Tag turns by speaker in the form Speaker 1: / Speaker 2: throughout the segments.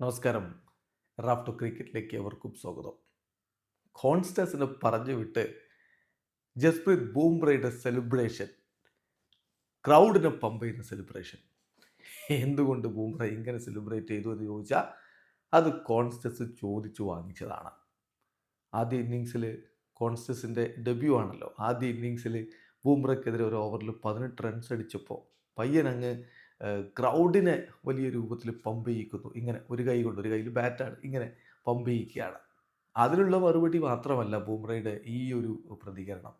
Speaker 1: നമസ്കാരം. റാഫ്റ്റോ ക്രിക്കറ്റിലേക്ക് അവർക്കും സ്വാഗതം. കോൺസ്റ്റസിനെ പറഞ്ഞു വിട്ട് ജസ്പ്രീത് ബൂംബ്രയുടെ സെലിബ്രേഷൻ ക്രൗഡിനെ പമ്പ് ചെയ്യുന്ന സെലിബ്രേഷൻ എന്തുകൊണ്ട് ബൂംബ്ര ഇങ്ങനെ സെലിബ്രേറ്റ് ചെയ്തു എന്ന് ചോദിച്ചാൽ അത് കോൺസ്റ്റസ് ചോദിച്ചു വാങ്ങിച്ചതാണ്. ആദ്യ ഇന്നിങ്സിൽ കോൺസ്റ്റസിന്റെ ഡെബ്യൂ ആണല്ലോ. ആദ്യ ഇന്നിങ്സിൽ ബൂംബ്രയ്ക്കെതിരെ ഒരു ഓവറിൽ പതിനെട്ട് റൺസ് അടിച്ചപ്പോൾ പയ്യൻ അങ്ങ് ക്രൗഡിനെ വലിയ രൂപത്തിൽ പമ്പ് ചെയ്യിക്കുന്നു. ഇങ്ങനെ ഒരു കൈ കൊണ്ട് ഒരു കയ്യിൽ ബാറ്റാണ് ഇങ്ങനെ പമ്പ് ചെയ്യിക്കുകയാണ്. അതിനുള്ള മറുപടി മാത്രമല്ല ബൂംറയുടെ ഈ ഒരു പ്രതികരണം.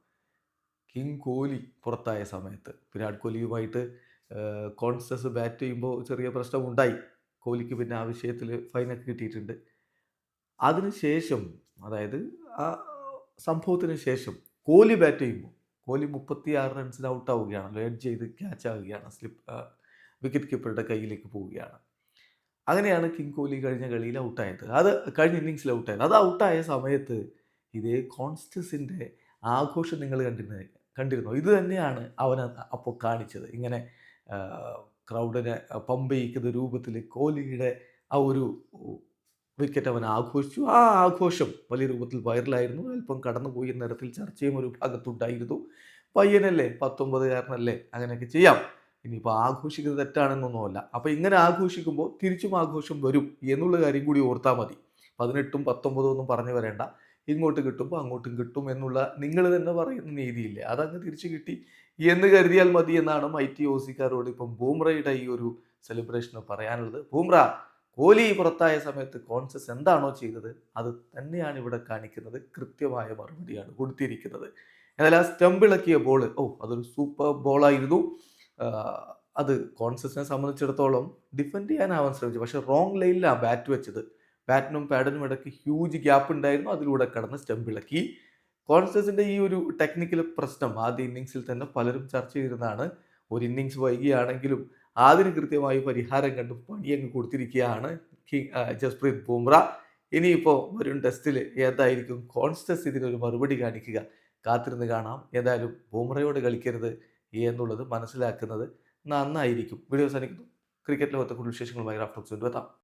Speaker 1: കിങ് കോഹ്ലി പുറത്തായ സമയത്ത് വിരാട് കോഹ്ലിയുമായിട്ട് കോൺസ്റ്റസ് ബാറ്റ് ചെയ്യുമ്പോൾ ചെറിയ പ്രശ്നമുണ്ടായി. കോഹ്ലിക്ക് പിന്നെ ആ വിഷയത്തിൽ ഫൈനൊക്കെ കിട്ടിയിട്ടുണ്ട്. അതിനുശേഷം അതായത് ആ സംഭവത്തിന് ശേഷം കോഹ്ലി ബാറ്റ് ചെയ്യുമ്പോൾ കോഹ്ലി മുപ്പത്തി ആറ് റൺസിന് ഔട്ട് ആവുകയാണ് ലേഡ് ചെയ്ത് ക്യാച്ച് ആവുകയാണ്. സ്ലിപ്പ് വിക്കറ്റ് കീപ്പറുടെ കയ്യിലേക്ക് പോവുകയാണ്. അങ്ങനെയാണ് കിങ് കോഹ്ലി കഴിഞ്ഞ കളിയിൽ ഔട്ടായത്. അത് കഴിഞ്ഞ ഇന്നിങ്സിൽ ഔട്ടായത്. അത് ഔട്ടായ സമയത്ത് ഇതേ കോൺസ്റ്റസിന്റെ ആഘോഷം നിങ്ങൾ കണ്ടിരുന്ന കണ്ടിരുന്നു? ഇത് തന്നെയാണ് അവൻ അപ്പോൾ കാണിച്ചത്. ഇങ്ങനെ ക്രൗഡിനെ പമ്പ് ചെയ്യിക്കുന്ന രൂപത്തിൽ കോഹ്ലിയുടെ ആ ഒരു വിക്കറ്റ് അവൻ ആഘോഷിച്ചു. ആ ആഘോഷം വലിയ രൂപത്തിൽ വൈറലായിരുന്നു. അല്പം കടന്നുപോയി എന്ന തരത്തിൽ ചർച്ചയും ഒരു ഭാഗത്തുണ്ടായിരുന്നു. പയ്യനല്ലേ? പത്തൊമ്പതുകാരനല്ലേ? അങ്ങനെയൊക്കെ ചെയ്യാം. ഇനിയിപ്പോൾ ആഘോഷിക്കുന്നത് തെറ്റാണെന്നൊന്നുമല്ല. അപ്പോൾ ഇങ്ങനെ ആഘോഷിക്കുമ്പോൾ തിരിച്ചും ആഘോഷം വരും എന്നുള്ള കാര്യം കൂടി ഓർത്താൽ മതി. പതിനെട്ടും പത്തൊമ്പതും ഒന്നും പറഞ്ഞു വരേണ്ട. ഇങ്ങോട്ട് കിട്ടുമ്പോൾ അങ്ങോട്ടും കിട്ടും എന്നുള്ള നിങ്ങൾ തന്നെ പറയുന്ന നീതിയില്ലേ? അതങ്ങ് തിരിച്ചു കിട്ടി എന്ന് കരുതിയാൽ മതി എന്നാണ് ഐ ടി ഓസിക്കാരോട് ഇപ്പം ബൂമ്രയുടെ ഈ ഒരു സെലിബ്രേഷന് പറയാനുള്ളത്. ബൂമ്ര കോലി പുറത്തായ സമയത്ത് കോൺസസ് എന്താണോ ചെയ്തത് അത് തന്നെയാണ് ഇവിടെ കാണിക്കുന്നത്. കൃത്യമായ മറുപടിയാണ് കൊടുത്തിരിക്കുന്നത്. എന്നാൽ ആ സ്റ്റമ്പിളക്കിയ ബോൾ ഓ അതൊരു സൂപ്പർ ബോളായിരുന്നു അത് കോൺസസിനെ സംബന്ധിച്ചിടത്തോളം ഡിഫെൻഡ് ചെയ്യാനാവാൻ ശ്രമിച്ചു. പക്ഷേ റോങ് ലൈനിലാണ് ബാറ്റ് വെച്ചത്. ബാറ്റിനും പാഡിനും ഇടയ്ക്ക് ഹ്യൂജ് ഗ്യാപ്പ് ഉണ്ടായിരുന്നു. അതിലൂടെ കടന്ന് സ്റ്റംപ് ഇളക്കി. കോൺസസിന്റെ ഈ ഒരു ടെക്നിക്കൽ പ്രശ്നം ആദ്യ ഇന്നിങ്സിൽ തന്നെ പലരും ചർച്ച ചെയ്തിരുന്നതാണ്. ഒരു ഇന്നിങ്സ് വൈകിയാണെങ്കിലും അതിന് കൃത്യമായി പരിഹാരം കണ്ട് പണി അങ്ങ് കൊടുത്തിരിക്കുകയാണ്. ജസ്പ്രീത് ബുംറ. ഇനിയിപ്പോൾ വരും ടെസ്റ്റിൽ ഏതായിരിക്കും കോൺസ്റ്റസ് ഇതിനൊരു മറുപടി കാണിക്കുക. കാത്തിരുന്ന് കാണാം. ഏതായാലും ബുംറയോട് കളിക്കരുത്. എന്നുള്ളത് മനസ്സിലാക്കുന്നത് നന്നായിരിക്കും. വീഡിയോ അവസാനിക്കുന്നു ക്രിക്കറ്റിലെ ലോകത്തെ കൂടുതൽ വിശേഷങ്ങളുമായി റാഫ്റ്റോക്സ് എത്താം.